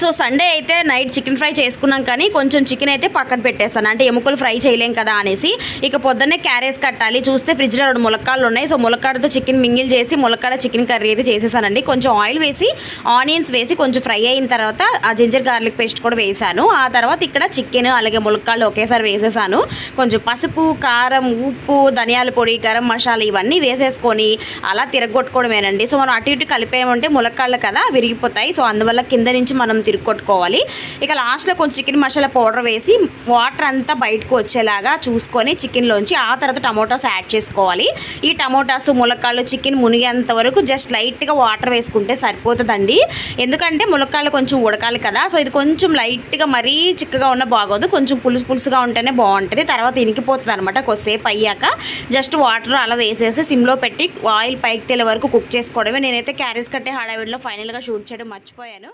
So Sunday అయితే night chicken fry చేసుకున్నాం కానీ కొంచెం చికెన్ అయితే పక్కన పెట్టేస్తాను. అంటే ఎముకలు ఫ్రై చేయలేం కదా అనేసి. ఇక పొద్దున్నే క్యారేజ్ కట్టాలి. చూస్తే ఫ్రిడ్జ్లో రెండు ములక్కాళ్ళు ఉన్నాయి. సో ములక్కాడతో చికెన్ మింగిల్ చేసి ములక్కాడ చికెన్ కర్రీ అయితే చేసేసానండి. కొంచెం ఆయిల్ వేసి ఆనియన్స్ వేసి కొంచెం ఫ్రై అయిన తర్వాత ఆ జింజర్ గార్లిక్ పేస్ట్ కూడా వేసాను. ఆ తర్వాత ఇక్కడ చికెన్ అలాగే ములక్కాళ్ళు ఒకేసారి వేసేసాను. కొంచెం పసుపు కారం ఉప్పు ధనియాల పొడి గరం మసాలా ఇవన్నీ వేసేసుకొని అలా తిరగొట్టుకోవడమేనండి. సో మనం అటు ఇటు కలిపేయమంటే ములక్కాళ్ళు కదా విరిగిపోతాయి. సో అందువల్ల కింద నుంచి మనం తిరుక్కొట్టుకోవాలి. ఇక లాస్ట్లో కొంచెం చికెన్ మసాలా పౌడర్ వేసి వాటర్ అంతా బయటకు వచ్చేలాగా చూసుకొని చికెన్లోంచి ఆ తర్వాత టమోటాస్ యాడ్ చేసుకోవాలి. ఈ టమోటాస్ ములక్కాళ్ళు చికెన్ మునిగేంత వరకు జస్ట్ లైట్గా వాటర్ వేసుకుంటే సరిపోతుందండి. ఎందుకంటే ములక్కాళ్ళు కొంచెం ఉడకాలి కదా సో ఇది కొంచెం లైట్గా మరీ చిక్కగా ఉన్న బాగోదు. కొంచెం పులుసు పులుసుగా ఉంటేనే బాగుంటుంది. తర్వాత ఇనికిపోతుంది అనమాట కొద్దిసేపు అయ్యాక. జస్ట్ వాటర్ అలా వేసేసి సిమ్లో పెట్టి ఆయిల్ పైకి తేలే వరకు కుక్ చేసుకోవడమే. నేనైతే క్యారీస్ కట్టే హడావిడిలో ఫైనల్గా షూట్ చేయడం మర్చిపోయాను.